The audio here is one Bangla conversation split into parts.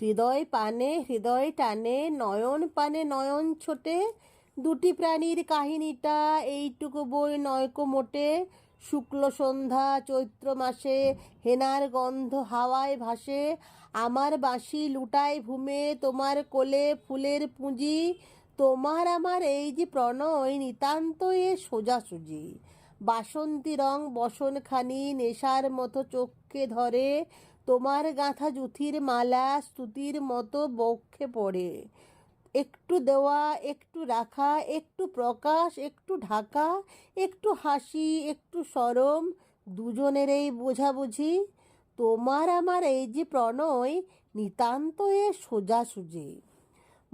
হৃদয় পানে, হৃদয় টানে, নয়ন পানে, নয়ন ছোটে। দুটি প্রাণীর কাহিনীটা এইটুকু বই নয়কো মোটে। শুক্ল সন্ধ্যা, চৈত্র মাসে, হেনার গন্ধ হাওয়ায় ভাসে। আমার বাঁশি লুটায় ভূমে, তোমার কোলে ফুলের পুঁজি। তোমার আমার এই যে প্রণয়, নিতান্ত এ সোজাসুজি। বাসন্তী রং বসনখানি, নেশার মতো চোখকে ধরে। তোমার গাঁথা জুথির মালা স্তুতির মতো বক্ষে পড়ে। একটু দেওয়া, একটু রাখা, একটু প্রকাশ, একটু ঢাকা, একটু হাসি, একটু সরম, দুজনের এই বোঝাবুঝি। তোমার আমার এই যে প্রণয়, নিতান্ত এ সোজাসুজি।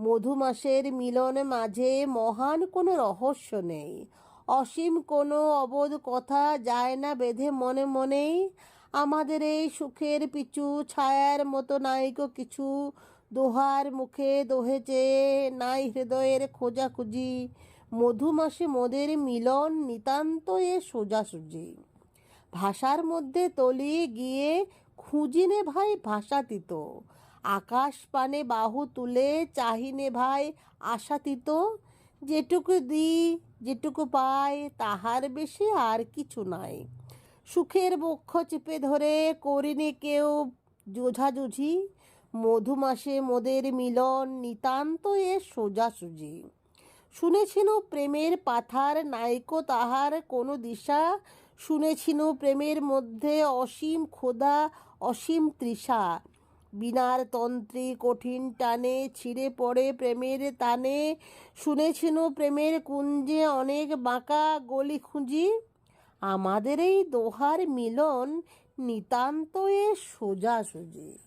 মধুমাসের মিলন মাঝে মহান কোনো রহস্য নেই। অসীম কোনো অবোধ কথা যায় না বেঁধে মনে মনেই। আমাদের এই সুখের পিছু ছায়ার মতো নাইকো কিছু। দোহার মুখে দোহে চেয়ে নাই হৃদয়ের খোঁজাখুঁজি। মধুমাসে মোদের মিলন নিতান্ত এ সোজাসুজি। ভাষার মধ্যে তলিয়ে গিয়ে খুঁজিনে ভাই ভাষাতীত আকাশ পানে বাহু তুলে চাহিনে ভাই আশাতীত যেটুকু দিই, যেটুকু পাই, তাহার বেশি আর কিছু নাই। সুখের বক্ষ চেপে ধরে করিনি কেউ। জোঝাজুঝি, মধুমাসে মোদের মিলন নিতান্ত এ সোজাসুজি। শুনেছিনু প্রেমের পাথার, নাইকো তাহার কোনো দিশা। শুনেছিনু প্রেমের মধ্যে অসীম ক্ষুধা, অসীম তৃষা। বিনার তন্ত্রী কঠিন টানে ছিঁড়ে পড়ে প্রেমের টানে শুনেছিনু প্রেমের কুঞ্জে অনেক বাঁকা গলি খুঁজি। আমাদের এই দোহার মিলন নিতান্ত এ সোজাসুজি।